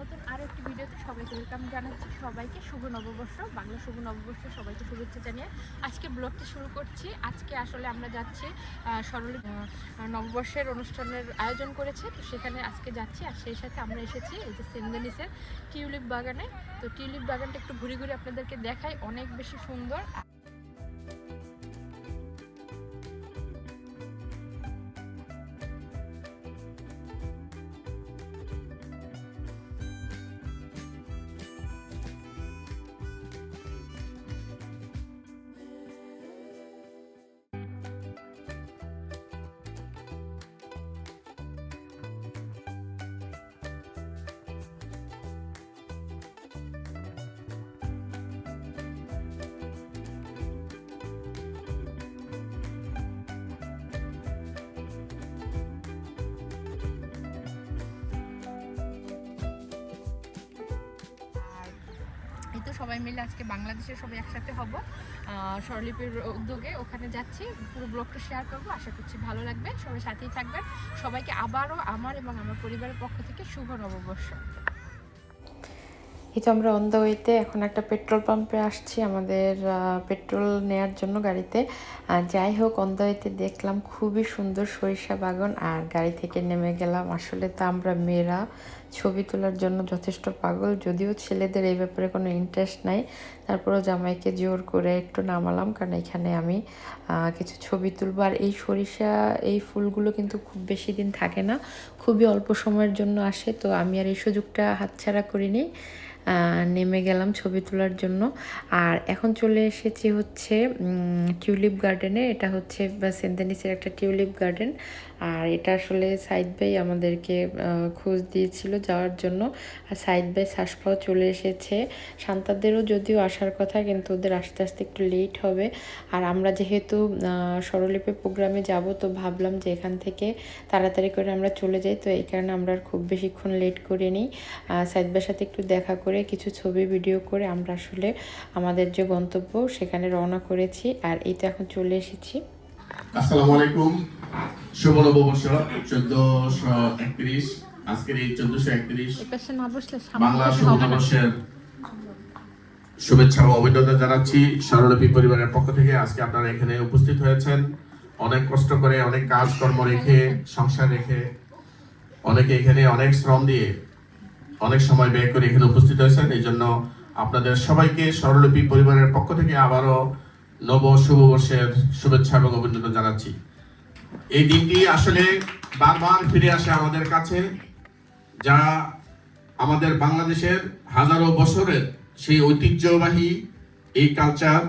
নতুন আরও একটি ভিডিওতে সবাইকে ওয়েলকাম জানাচ্ছি সবাইকে। শুভ নববর্ষ। বাংলা শুভ নববর্ষ সবাইকে শুভেচ্ছা জানিয়ে আজকে ব্লগটা শুরু করছি। আজকে আসলে আমরা যাচ্ছি আহ, নববর্ষের অনুষ্ঠানের আয়োজন করেছে। তো সেখানে আজকে যাচ্ছি আর সেই সাথে আমরা এসেছি এই যে সেন্দেনিসের টিউলিপ বাগানে। তো টিউলিপ বাগানটা একটু ঘুরে ঘুরে আপনাদেরকে দেখাই। অনেক বেশি সুন্দর। সবাই মিলে আজকে বাংলাদেশে সবাই একসাথে হব। স্বরলিপির উদ্যোগে ওখানে যাচ্ছি, পুরো ব্লগটা শেয়ার করব, আশা করছি ভালো লাগবে। সবাই সাথেই থাকবেন। সবাইকে আবারও আমার এবং আমার পরিবারের পক্ষ থেকে শুভ নববর্ষ। এই তো আমরা অন দ্য ওয়েতে এখন একটা পেট্রোল পাম্পে আসছি আমাদের পেট্রোল নেয়ার জন্য গাড়িতে। যাই হোক অন দ্য ওয়েতে দেখলাম খুবই সুন্দর সরিষা বাগান আর গাড়ি থেকে নেমে গেলাম। আসলে তো আমরা মেয়েরা, ছবি তোলার জন্য যথেষ্ট পাগল। যদিও ছেলেদের এই ব্যাপারে কোনো ইন্টারেস্ট নাই। তারপরেও জামাইকে জোর করে একটু নামালাম কারণ এখানে আমি কিছু ছবি তুলবো। আর এই সরিষা, এই ফুলগুলো কিন্তু খুব বেশি দিন থাকে না। খুবই অল্প সময়ের জন্য আসে। তো আমি আর এই সুযোগটা হাতছাড়া করিনি। নেমে গেলাম ছবি তোলার জন্য। আর এখন চলে এসেছি হচ্ছে টিউলিপ গার্ডেনে। এটা হচ্ছে সেন্টানিসের একটা টিউলিপ গার্ডেন। আর এটা আসলে সাইড বাই আমাদেরকে খোঁজ দিয়েছিল যাওয়ার জন্য। আর সাইড বাই শ্বাসপাও চলে এসেছে। শান্তাদেরও যদিও আসার কথা, কিন্তু ওদের আস্তে আস্তে একটু লেট হবে। আর আমরা যেহেতু স্বরলিপি প্রোগ্রামে যাব, তো ভাবলাম যে এখান থেকে তাড়াতাড়ি করে আমরা চলে যাই। তো এই কারণে আমরা খুব বেশিক্ষণ লেট করে নিই সাইদ ভাইয়ের সাথে একটু দেখা করে কিছু ছবি ভিডিও করে আমরা আসলে আমাদের যে গন্তব্য সেখানে রওনা করেছি আর এই তো এখন চলে এসেছি। আসসালামু আলাইকুম। শুভ নববর্ষ চোদ্দশো একত্রিশ। আজকের এই চোদ্দশো একত্রিশ এপাশে না বসলে বাংলা সামনে শুভ নববর্ষের শুভেচ্ছা ও অভিনন্দন জানাচ্ছি স্বরলিপি পরিবারের পক্ষ থেকে। আজকে আপনারা এখানে উপস্থিত হয়েছেন। অনেক কষ্ট করে অনেক কাজকর্ম রেখে সংসার রেখে অনেকে এখানে অনেক শ্রম দিয়ে অনেক সময় ব্যয় করে এখানে উপস্থিত হয়েছেন। এই জন্য আপনাদের সবাইকে স্বরলিপি পরিবারের পক্ষ থেকে আবারও নব শুভবর্ষের শুভেচ্ছা এবং অভিনন্দন জানাচ্ছি। এই দিনটি আসলে বারবার ফিরে আসে আমাদের কাছে, যা আমাদের বাংলাদেশের হাজারো বছরের সেই ঐতিহ্যবাহী এই কালচার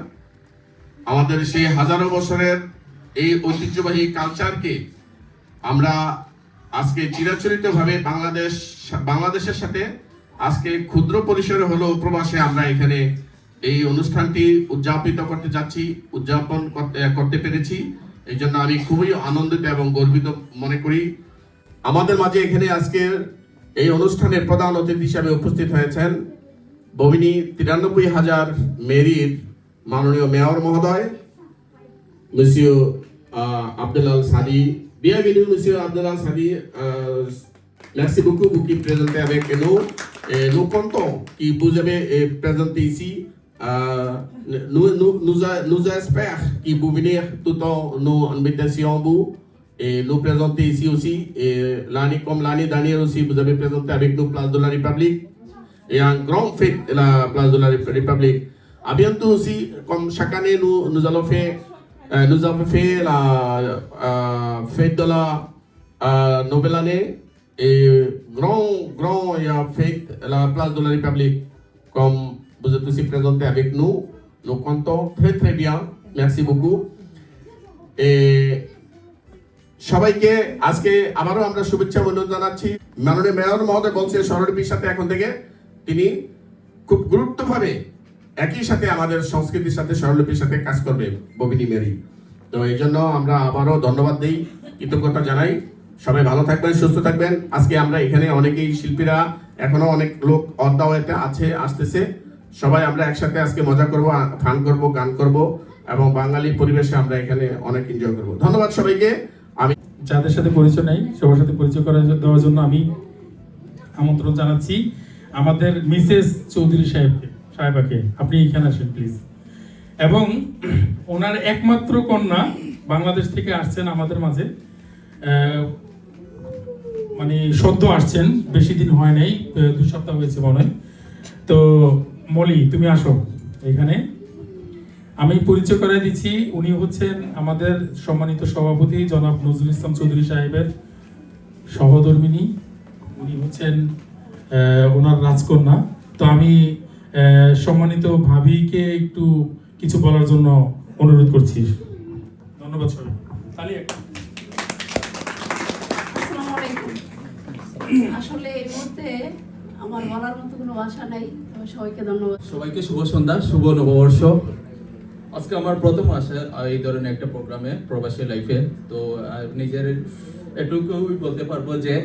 আমাদের সেই হাজারো বছরের এই ঐতিহ্যবাহী কালচারকে আমরা আজকে চিরাচরিতভাবে বাংলাদেশ, বাংলাদেশের সাথে আজকে ক্ষুদ্র পরিসরে হলেও প্রবাসে আমরা এখানে এই অনুষ্ঠানটি উদযাপিত করতে যাচ্ছি, উদযাপন করতে পেরেছি এই জন্য আমি খুবই আনন্দিত এবং গর্বিত মনে করি আমাদের মাঝে এখানে আজকের এই অনুষ্ঠানের প্রধান অতিথি হিসাবে উপস্থিত হয়েছেন বমিনী তিরানব্বই হাজার মেরির মাননীয় মেয়র মহোদয় Monsieur Abdul Al Sadi. Bienvenue, Monsieur Abdelal Sadi. Euh, merci beaucoup pour qui présenter avec nous. Et nous comptons que vous avez euh, présenté ici. Euh, nous, nous, nous, nous espérons que vous venir tout en nos invitations vous et nous présenter ici aussi. Et l'année comme l'année dernière aussi, vous avez présenté avec nous Place de la République et un grand fête la place de la Rép- République. À bientôt aussi, comme chaque année, nous, nous allons faire, nous avons fait la euh, fête de la euh, nouvelle année et grand, grand il y a à la place de la République. Comme vous êtes aussi présenté avec nous, nous comptons très très bien. Merci beaucoup. Et সবাইকে আজকে আবারও আমরা শুভেচ্ছা অভিনন্দন জানাচ্ছি মাননীয় mayor মহোদয় বলছে স্বরলিপির সাথে এখন থেকে তিনি খুব গুরুত্বভাবে একই সাথে আমাদের সংস্কৃতির সাথে স্বরলিপির সাথে কাজ করবে ববিনী মেরি। তো এই জন্য আমরা আবারও ধন্যবাদ দিই, কৃতজ্ঞতা জানাই। সবাই ভালো থাকবেন, সুস্থ থাকবেন। আজকে আমরা এখানে অনেকেই শিল্পীরা, এখনও অনেক লোক অদ্যাওয়াতে আছে, আসতেছে। সবাই আমরা একসাথে আজকে মজা করব ফান করব, গান করব এবং বাঙালি পরিবেশে আমরা এখানে অনেক এনজয় করব। ধন্যবাদ সবাইকে। আমি যাদের সাথে পরিচয় নাই, সবার সাথে পরিচয় করা দেওয়ার জন্য আমি আমন্ত্রণ জানাচ্ছি আমাদের মিসেস চৌধুরী সাহেবকে। সাহেবাকে আপনি এখানে আসেন প্লিজ এবং ওনার একমাত্র কন্যা বাংলাদেশ থেকে আসছেন আমাদের মাঝে। মানে সদ্য আসছেন, বেশি দিন হয় নাই দুই সপ্তাহ হয়েছে মনে হয়। তো মলি, তুমি আসো এখানে। আমি পরিচয় করে দিচ্ছি, উনি হচ্ছেন আমাদের সম্মানিত সভাপতি জনাব নজরুল ইসলাম চৌধুরী সাহেবের সহধর্মিনী। উনি হচ্ছেন ওনার রাজকন্যা। তো আমি সম্মানিত ভাবিকে একটু কিছু বলার জন্য অনুরোধ করছি। ধন্যবাদ সবাই। আসলে এই মুহূর্তে আমার বলার মতো কোনো ভাষা নাই। তবে সবাইকে ধন্যবাদ। সবাইকে শুভ সন্ধ্যা শুভ নববর্ষ। আজকে আমার প্রথম আসা এই ধরনের একটা প্রোগ্রামে প্রবাসী লাইফে তো নিজের এটুকুই বলতে পারব যে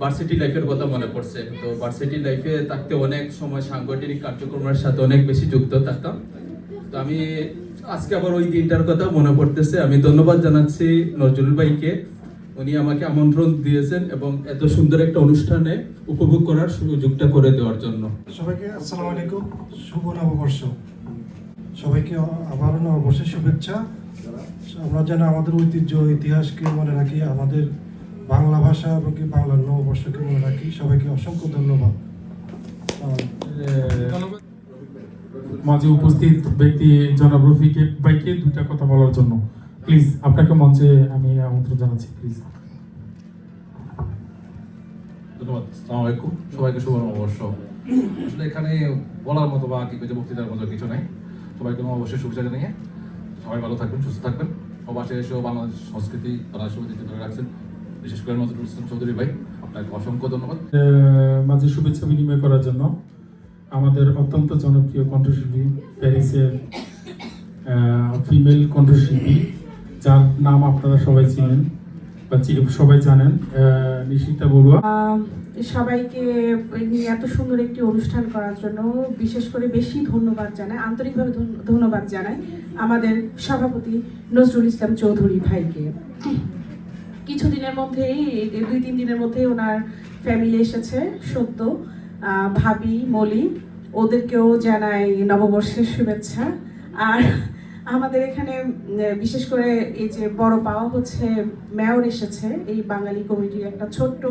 ভার্সিটি লাইফের কথা মনে পড়ছে। তো ভার্সিটি লাইফে থাকতে অনেক সময় সাংগঠনিক কার্যক্রমের সাথে অনেক বেশি যুক্ত থাকতাম। তো আমি আজকে আবার ওই দিনটার কথা মনে পড়তেছে। আমি ধন্যবাদ জানাচ্ছি নজরুল ভাইকে। উনি আমাকে আমন্ত্রণ দিয়েছেন এবং এত সুন্দর একটা অনুষ্ঠানে উপভোগ করার সুযোগটা করে দেওয়ার জন্য। সবাইকে আসসালামু আলাইকুম। শুভ নববর্ষ। সবাইকে আবারও নববর্ষের শুভেচ্ছা। আমরা যেন আমাদের ঐতিহ্য, ইতিহাসকে মনে রাখি, আমাদের বাংলা ভাষা এবং কি বাংলার নববর্ষকে মনে রাখি। সবাইকে অসংখ্য ধন্যবাদ। মাঝে উপস্থিত ব্যক্তি জনাব রফিকে বাইকে দুইটা কথা বলার জন্য। প্লিজ আপনাকে মঞ্চে আমি আমন্ত্রণ জানাচ্ছি প্লিজ। ধন্যবাদ আসসালামু আলাইকুম। সবাইকে শুভ নববর্ষ আসলে এখানে বলার মতো বা কি কিছু বক্তৃতার মতো কিছু নাই। সবাইকে নববর্ষের শুভেচ্ছা জানিয়ে সবাই ভালো থাকবেন সুস্থ থাকবেন। প্রবাসে এসেও বাংলাদেশ সংস্কৃতি বাংলাদেশ ঐতিহ্য ধরে রাখছেন। বিশেষ করে নজরুল ইসলাম চৌধুরী ভাই আপনাকে অসংখ্য ধন্যবাদ। আহ, মাঝে শুভেচ্ছা বিনিময় করার জন্য আমাদের অত্যন্ত জনপ্রিয় কণ্ঠশিল্পী প্যারিসের ফিমেল কণ্ঠশিল্পী যার নাম আপনারা সবাই চিনেন বা সবাই জানেন আহ, নিশিতা বড়ুয়া। সবাইকে নিয়ে এত সুন্দর একটি অনুষ্ঠান করার জন্য বিশেষ করে বেশি ধন্যবাদ জানাই আন্তরিকভাবে ধন্যবাদ জানাই আমাদের সভাপতি নজরুল ইসলাম চৌধুরী ভাইকে। কিছুদিনের মধ্যেই, দুই, তিন দিনের মধ্যেই ওনার ফ্যামিলি এসেছে সত্য ভাবি, মলি, ওদেরকেও জানাই নববর্ষের শুভেচ্ছা। আর আমাদের এখানে বিশেষ করে এই যে বড় পাওয়া হচ্ছে মেয়র এসেছে। এই বাঙালি কমিটির একটা ছোট্ট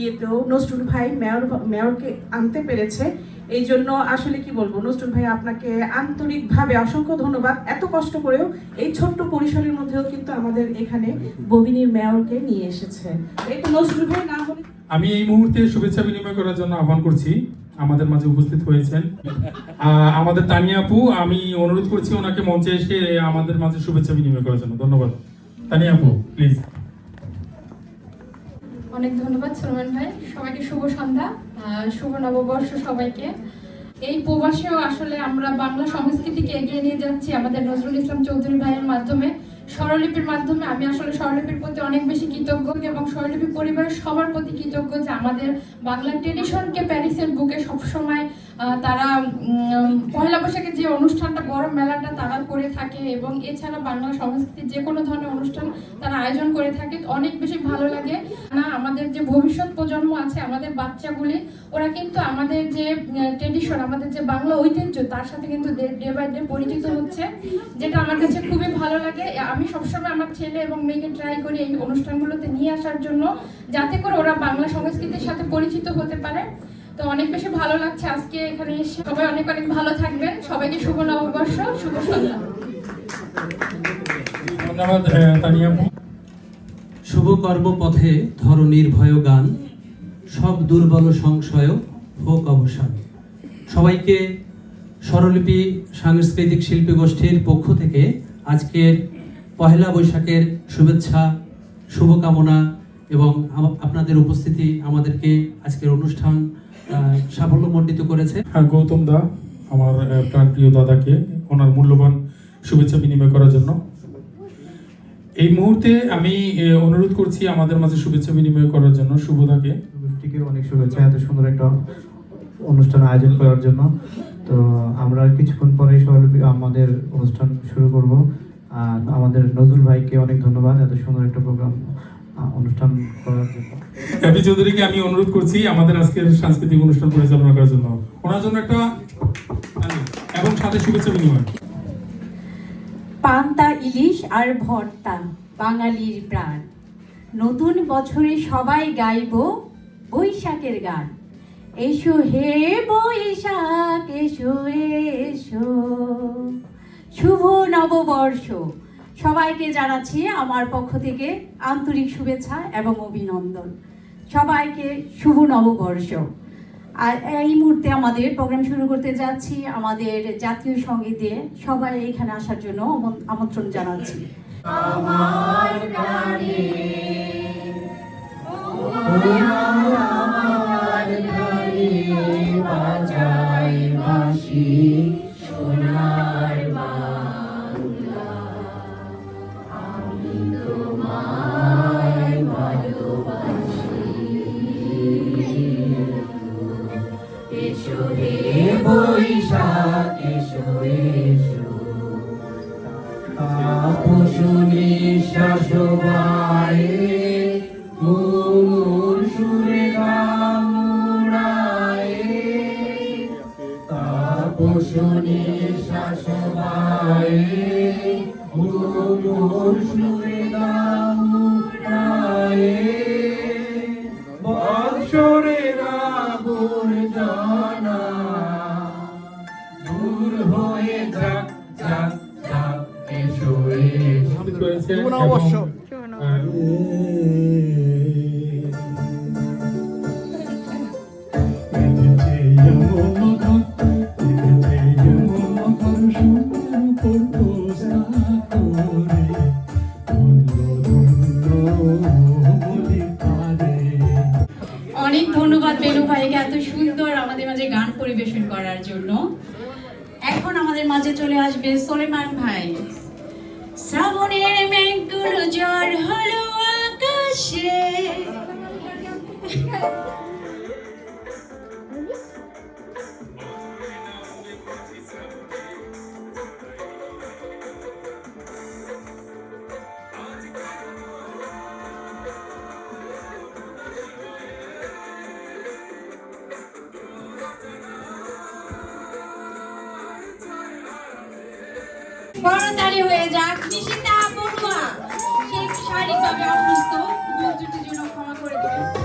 ইয়েতেও নজরুল ভাই মেয়র মেয়রকে আনতে পেরেছে। এই জন্য আসলে কি বলব, নজরুল ভাই আপনাকে আন্তরিকভাবে অসংখ্য ধন্যবাদ। এত কষ্ট করেও এই ছোট্ট পরিসরের মধ্যেও কিন্তু আমাদের এখানে ববিনীর মেয়রকে নিয়ে এসেছে। এটা নজরুল ভাই, না হলে আমি এই মুহূর্তে শুভেচ্ছা বিনিময় করার জন্য আহ্বান করছি। আমাদের মাঝে উপস্থিত হয়েছেন। আমাদের তানিয়া আপু, আমি অনুরোধ করছি ওনাকে মঞ্চে এসে আমাদের মাঝে শুভেচ্ছা বিনিময় করার জন্য। ধন্যবাদ। তানিয়া আপু প্লিজ অনেক ধন্যবাদ সলমান ভাই। সবাইকে শুভ সন্ধ্যা শুভ নববর্ষ সবাইকে। এই প্রবাসেও আসলে আমরা বাংলা সংস্কৃতিকে এগিয়ে নিয়ে যাচ্ছি আমাদের নজরুল ইসলাম চৌধুরী ভাইয়ের মাধ্যমে। স্বরলিপির মাধ্যমে আমি আসলে স্বরলিপির প্রতি অনেক বেশি কৃতজ্ঞ এবং স্বরলিপি পরিবারের সবার প্রতি কৃতজ্ঞ যে আমাদের বাংলা ট্রেডিশনকে প্যারিসের বুকে সবসময় তারা পয়লা বৈশাখে যে অনুষ্ঠানটা, বড় মেলাটা তারা করে থাকে এবং এছাড়া বাংলা সংস্কৃতির যে কোনো ধরনের অনুষ্ঠান তারা আয়োজন করে থাকে। অনেক বেশি ভালো লাগে। না, আমাদের যে ভবিষ্যৎ প্রজন্ম আছে, আমাদের বাচ্চাগুলি, ওরা কিন্তু আমাদের যে ট্রেডিশন আমাদের যে বাংলা ঐতিহ্য, তার সাথে কিন্তু ডে বাই ডে পরিচিত হচ্ছে, যেটা আমার কাছে খুবই ভালো লাগে। আমি সবসময় আমার ছেলে এবং মেয়েকে ট্রাই করি এই অনুষ্ঠানগুলোতে নিয়ে আসার জন্য, যাতে করে ওরা বাংলা সংস্কৃতির সাথে পরিচিত হতে পারে। তো অনেক বেশি ভালো লাগছে আজকে এখানে এসে। সবাই অনেক অনেক ভালো থাকবেন। সবাইকে শুভ নববর্ষ শুভ সন্ধ্যা। ধন্যবাদ শুভ কর্মপথে ধরনীর ভয় গান সব দুর্বল সংশয় হোক অবসান। সবাইকে স্বরলিপি সাংস্কৃতিক শিল্পী গোষ্ঠীর পক্ষ থেকে আজকের পহেলা বৈশাখের শুভেচ্ছা শুভকামনা এবং আপনাদের উপস্থিতি আমাদেরকে আজকের অনুষ্ঠান সাফল্যমণ্ডিত করেছে। হ্যাঁ গৌতম দা আমার প্রাণপ্রিয় দাদাকে ওনার মূল্যবান শুভেচ্ছা বিনিময় করার জন্য। এই মুহূর্তে আমি অনুরোধ করছি আমাদের মাঝে শুভেচ্ছা বিনিময় করার জন্য শুভদাকে। গোষ্ঠীকে অনেক শুভেচ্ছা এত সুন্দর একটা অনুষ্ঠান আয়োজন করার জন্য। তো আমরা কিছুক্ষণ পরেই সবাই আমাদের অনুষ্ঠান শুরু করব। আর আমাদের নজরুল ভাইকে অনেক ধন্যবাদ এত সুন্দর একটা প্রোগ্রাম অনুষ্ঠান করার জন্য। হ্যাপি চৌধুরীকে আমি অনুরোধ করছি আমাদের আজকের সাংস্কৃতিক অনুষ্ঠান পরিচালনা করার জন্য। ওনার জন্য একটা এবং সাথে শুভেচ্ছা বিনিময়। পান্তা ইলিশ আর ভর্তা বাঙালির প্রাণ। নতুন বছরে সবাই গাইব বৈশাখের গান। এসো হে বৈশাখ এসো এসো। শুভ নববর্ষ। সবাইকে জানাচ্ছি আমার পক্ষ থেকে আন্তরিক শুভেচ্ছা এবং অভিনন্দন। সবাইকে শুভ নববর্ষ। আর এই মুহূর্তে আমাদের প্রোগ্রাম শুরু করতে যাচ্ছি আমাদের জাতীয় সংগীত। দিয়ে সবাই এখানে আসার জন্য আমন- আমন্ত্রণ জানাচ্ছি। কুসুমী শাশুবাই রয়েছে অনেক ধন্যবাদ বেনু ভাইকে এত সুন্দর আমাদের মাঝে গান পরিবেশন করার জন্য। এখন আমাদের মাঝে চলে আসবে সোলেমান ভাই। শ্রাবণের মেঘগুলো জ্বর হলো আকাশে। বড়তালি হয়ে যাক। নিশিতা বড়ুয়া সে শারীরিকভাবে অসুস্থ। জন্য ক্ষমা করে দেবেন।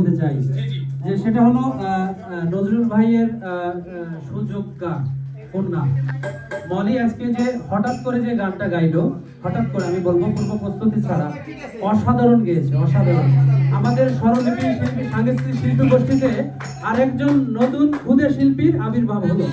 বলতে চাই। যে সেটা হলো নজরুল ভাইয়ের আহ, আহ, সুযোগ গান কন্যা। মলি আজকে যে হঠাৎ করে যে গানটা গাইলো হঠাৎ করে আমি বলব পূর্ব প্রস্তুতি ছাড়া। অসাধারণ গেয়েছে অসাধারণ। আমাদের স্বরলিপি শিল্পী সাংস্কৃতিক শিল্পী গোষ্ঠীতে আরেকজন নতুন ক্ষুদে শিল্পীর আবির্ভাব হলো।